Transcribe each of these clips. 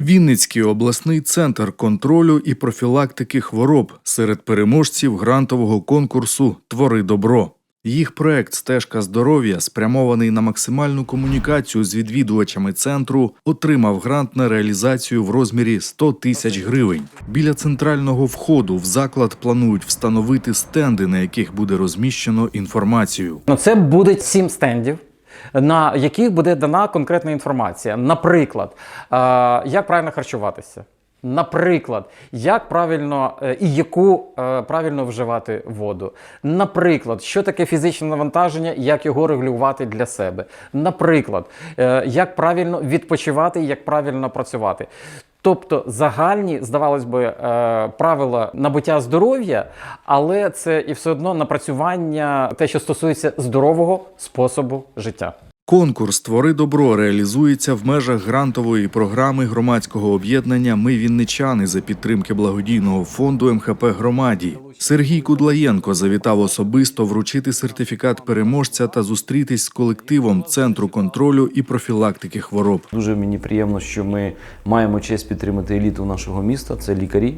Вінницький обласний центр контролю і профілактики хвороб серед переможців грантового конкурсу Твори добро. Їх проект Стежка здоров'я, спрямований на максимальну комунікацію з відвідувачами центру, отримав грант на реалізацію в розмірі 100 тисяч гривень. Біля центрального входу в заклад планують встановити стенди, на яких буде розміщено інформацію. Ну, це буде сім стендів. На яких буде дана конкретна інформація. Наприклад, е, як правильно харчуватися. Наприклад, як правильно е, і яку е, правильно вживати воду. Наприклад, що таке фізичне навантаження, як його регулювати для себе. Наприклад, як правильно відпочивати, як правильно працювати. Тобто загальні, здавалось би, е, правила набуття здоров'я, але це і все одно напрацювання, те, що стосується здорового способу життя. Конкурс Твори добро реалізується в межах грантової програми громадського об'єднання Ми Вінничани за підтримки благодійного фонду МХП Громаді. Сергій Кудлаєнко завітав особисто вручити сертифікат переможця та зустрітись з колективом Центру контролю і профілактики хвороб. Дуже мені приємно, що ми маємо честь підтримати еліту нашого міста. Це лікарі,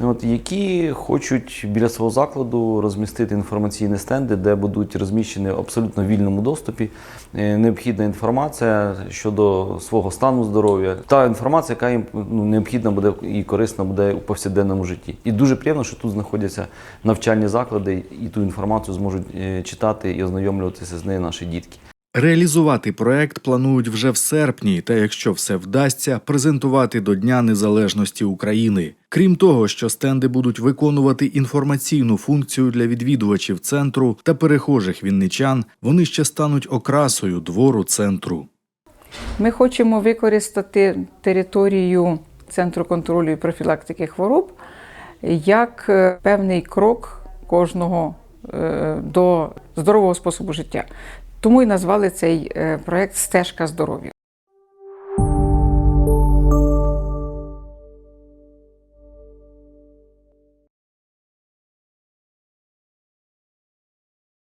от, які хочуть біля свого закладу розмістити інформаційні стенди, де будуть розміщені в абсолютно вільному доступі е, необхідна інформація щодо свого стану здоров'я, та інформація, яка їм ну, необхідна буде і корисна буде у повсякденному житті. І дуже приємно, що тут знаходяться навчальні заклади, і ту інформацію зможуть е, читати і ознайомлюватися з нею наші дітки. Реалізувати проект планують вже в серпні, та якщо все вдасться, презентувати до Дня Незалежності України. Крім того, що стенди будуть виконувати інформаційну функцію для відвідувачів центру та перехожих вінничан, вони ще стануть окрасою двору центру. Ми хочемо використати територію Центру контролю і профілактики хвороб як е, певний крок кожного до здорового способу життя. Тому і назвали цей е, проект Стежка здоров'я.